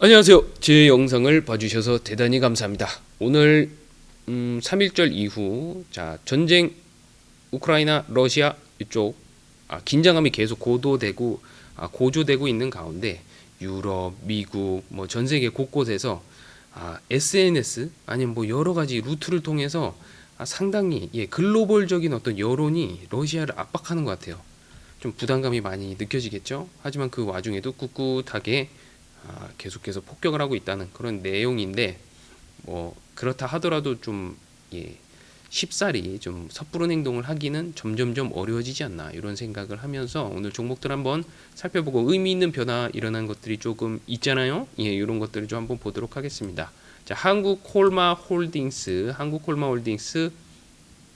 안녕하세요. 제 영상을 봐주셔서 대단히 감사합니다. 오늘 음, 3.1절 이후 자 전쟁 우크라이나 러시아 이쪽 아, 긴장감이 계속 고도되고 아, 고조되고 있는 가운데 유럽, 미국 뭐 전 세계 곳곳에서 아, SNS 아니면 뭐 여러 가지 루트를 통해서 아, 상당히 예, 글로벌적인 어떤 여론이 러시아를 압박하는 것 같아요. 좀 부담감이 많이 느껴지겠죠. 하지만 그 와중에도 꿋꿋하게 아, 계속해서 폭격을 하고 있다는 그런 내용인데 뭐 그렇다 하더라도 좀 예, 쉽사리 좀 섣부른 행동을 하기는 점점점 어려워지지 않나 이런 생각을 하면서 오늘 종목들 한번 살펴보고 의미 있는 변화 일어난 것들이 조금 있잖아요. 예, 이런 것들을 좀 한번 보도록 하겠습니다. 자, 한국 콜마 홀딩스, 한국 콜마 홀딩스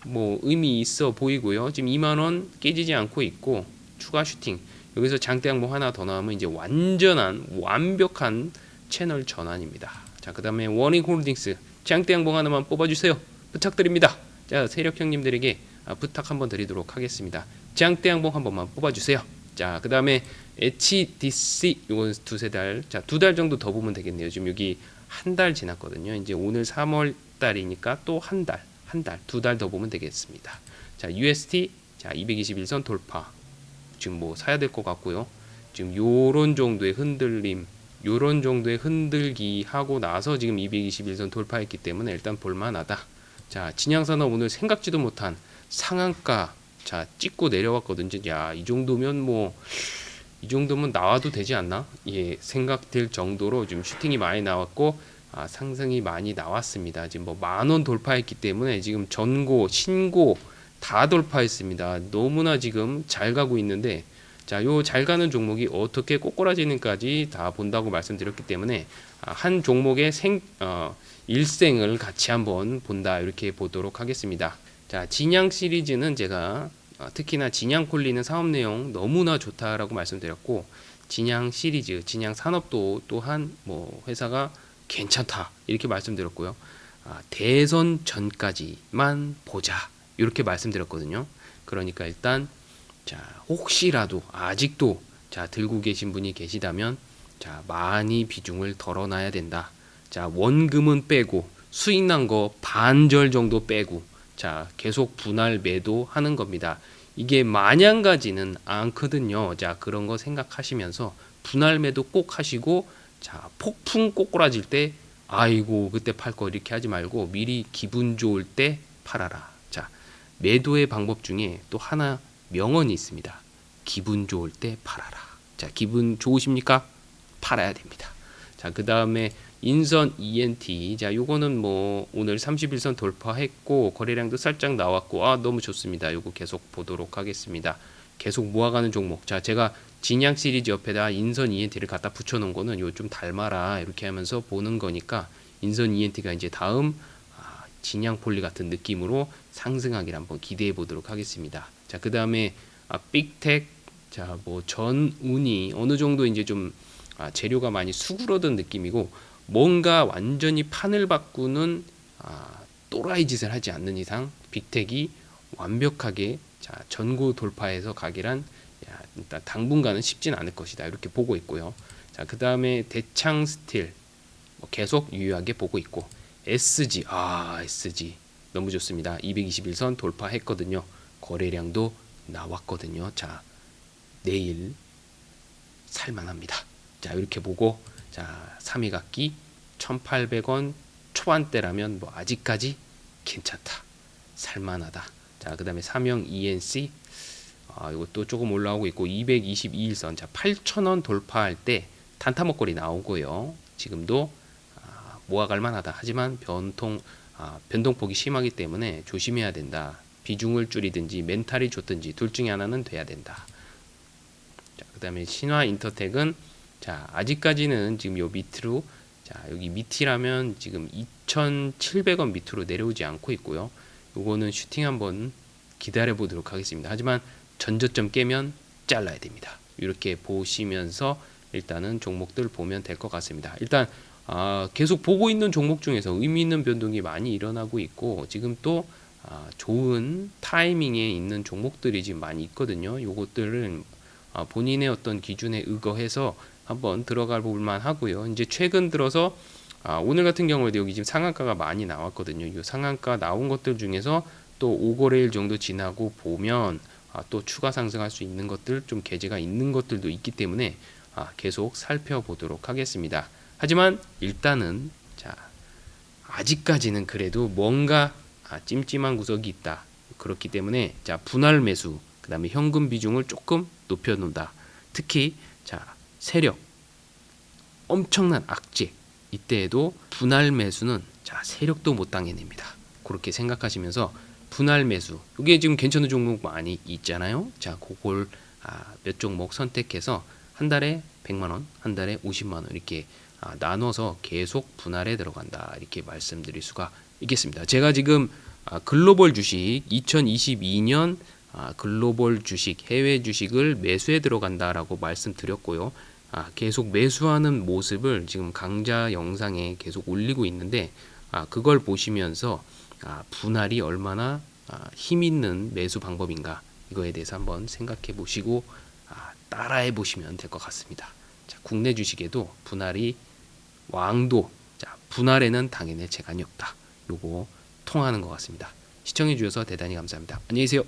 뭐 의미 있어 보이고요. 지금 2만 원 깨지지 않고 있고 추가 슈팅 여기서 장대 항목 하나 더 나오면 이제 완전한 완벽한 채널 전환입니다. 자, 그 다음에 워닝 홀딩스 장대 항목 하나만 뽑아주세요. 부탁드립니다. 자, 세력 형님들에게 아, 부탁 한번 드리도록 하겠습니다. 장대 항목 한 번만 뽑아주세요. 자, 그 다음에 HDC 이건 두세 달, 자, 두 달 정도 더 보면 되겠네요. 지금 여기 한 달 지났거든요. 이제 오늘 3월 달이니까 또 한 달, 한 달, 두 달 더 보면 되겠습니다. 자, UST 자, 221선 돌파. 지금 뭐 사야 될 것 같고요. 지금 요런 정도의 흔들림, 요런 정도의 흔들기 하고 나서 지금 221선 돌파했기 때문에 일단 볼만하다. 자, 진양산업 오늘 생각지도 못한 상한가 자 찍고 내려왔거든요. 야, 이 정도면 뭐 이 정도면 나와도 되지 않나? 예, 생각될 정도로 지금 슈팅이 많이 나왔고 아, 상승이 많이 나왔습니다. 지금 뭐 만 원 돌파했기 때문에 지금 전고, 신고 다 돌파했습니다. 너무나 지금 잘 가고 있는데 자, 요 잘 가는 종목이 어떻게 꼬꾸라지는까지 다 본다고 말씀드렸기 때문에 아, 한 종목의 생 어, 일생을 같이 한번 본다 이렇게 보도록 하겠습니다. 자, 진양 시리즈는 제가 어, 특히나 진양 콜리는 사업 내용 너무나 좋다라고 말씀드렸고 진양 시리즈, 진양 산업도 또한 뭐 회사가 괜찮다 이렇게 말씀드렸고요. 아, 대선 전까지만 보자 이렇게 말씀드렸거든요. 그러니까 일단 자 혹시라도 아직도 자 들고 계신 분이 계시다면 자 많이 비중을 덜어놔야 된다. 자 원금은 빼고 수익 난 거 반절 정도 빼고 자 계속 분할 매도 하는 겁니다. 이게 마냥 가지는 않거든요. 자 그런 거 생각하시면서 분할 매도 꼭 하시고 자 폭풍 꼬꾸라질 때 아이고 그때 팔 거 이렇게 하지 말고 미리 기분 좋을 때 팔아라. 자 매도의 방법 중에 또 하나 명언이 있습니다. 기분 좋을 때 팔아라. 자 기분 좋으십니까? 팔아야 됩니다. 자 그 다음에 인선 ENT 자 요거는 뭐 오늘 31선 돌파했고 거래량도 살짝 나왔고 아 너무 좋습니다. 요거 계속 보도록 하겠습니다. 계속 모아가는 종목. 자 제가 진양 시리즈 옆에다 인선 ENT를 갖다 붙여 놓은 거는 요 좀 닮아라 이렇게 하면서 보는 거니까 인선 ENT가 이제 다음 아, 진양 폴리 같은 느낌으로 상승하기를 한번 기대해 보도록 하겠습니다. 자 그 다음에 아, 빅텍 자 뭐 전운이 어느 정도 이제 좀 아, 재료가 많이 수그러든 느낌이고 뭔가 완전히 판을 바꾸는 아, 또라이 짓을 하지 않는 이상 빅텍이 완벽하게 자, 전고 돌파해서 가기란 야, 일단 당분간은 쉽진 않을 것이다 이렇게 보고 있고요. 자, 그 다음에 대창 스틸 뭐 계속 유효하게 보고 있고 SG 아 SG 너무 좋습니다. 221선 돌파했거든요. 거래량도 나왔거든요. 자 내일 살만합니다. 자 이렇게 보고 자 3위 갖기 1,800원 초반대라면 뭐 아직까지 괜찮다. 살만하다. 자 그다음에 삼형 ENC 아, 이것도 조금 올라오고 있고 222일선 자 8,000원 돌파할 때 단타 먹거리 나오고요. 지금도 아, 모아갈 만하다. 하지만 변통 아, 변동폭이 심하기 때문에 조심해야 된다. 비중을 줄이든지 멘탈이 좋든지 둘 중에 하나는 돼야 된다. 자, 그다음에 신화 인터텍은 자, 아직까지는 지금 요 밑으로 자, 여기 밑이라면 지금 2,700원 밑으로 내려오지 않고 있고요. 요거는 슈팅 한번 기다려 보도록 하겠습니다. 하지만 전저점 깨면 잘라야 됩니다. 이렇게 보시면서 일단은 종목들 보면 될 것 같습니다. 일단 아, 계속 보고 있는 종목 중에서 의미 있는 변동이 많이 일어나고 있고 지금 또 아, 좋은 타이밍에 있는 종목들이 지금 많이 있거든요. 요것들은 아, 본인의 어떤 기준에 의거해서 한번 들어가 볼만 하고요. 이제 최근 들어서 아, 오늘 같은 경우에도 여기 지금 상한가가 많이 나왔거든요. 이 상한가 나온 것들 중에서 또 5거래일 정도 지나고 보면 아, 또 추가 상승할 수 있는 것들 좀 계제가 있는 것들도 있기 때문에 아, 계속 살펴보도록 하겠습니다. 하지만 일단은 자 아직까지는 그래도 뭔가 아, 찜찜한 구석이 있다. 그렇기 때문에 자 분할 매수 그다음에 현금 비중을 조금 높여 놓는다. 특히 자 세력 엄청난 악재 이때에도 분할 매수는 자 세력도 못 당해냅니다. 그렇게 생각하시면서 분할 매수 이게 지금 괜찮은 종목 많이 있잖아요. 자 그걸 아, 몇 종목 선택해서 한 달에 100만 원, 한 달에 50만 원 이렇게 아, 나눠서 계속 분할에 들어간다 이렇게 말씀드릴 수가 있겠습니다. 제가 지금 아, 글로벌 주식 2022년 아, 글로벌 주식 해외 주식을 매수에 들어간다라고 말씀드렸고요. 아, 계속 매수하는 모습을 지금 강좌 영상에 계속 올리고 있는데 아, 그걸 보시면서 아, 분할이 얼마나 아, 힘 있는 매수 방법인가 이거에 대해서 한번 생각해 보시고 아, 따라해 보시면 될 것 같습니다. 자, 국내 주식에도 분할이 왕도 자, 분할에는 당연히 재간이 없다. 요거 통하는 것 같습니다. 시청해 주셔서 대단히 감사합니다. 안녕히 계세요.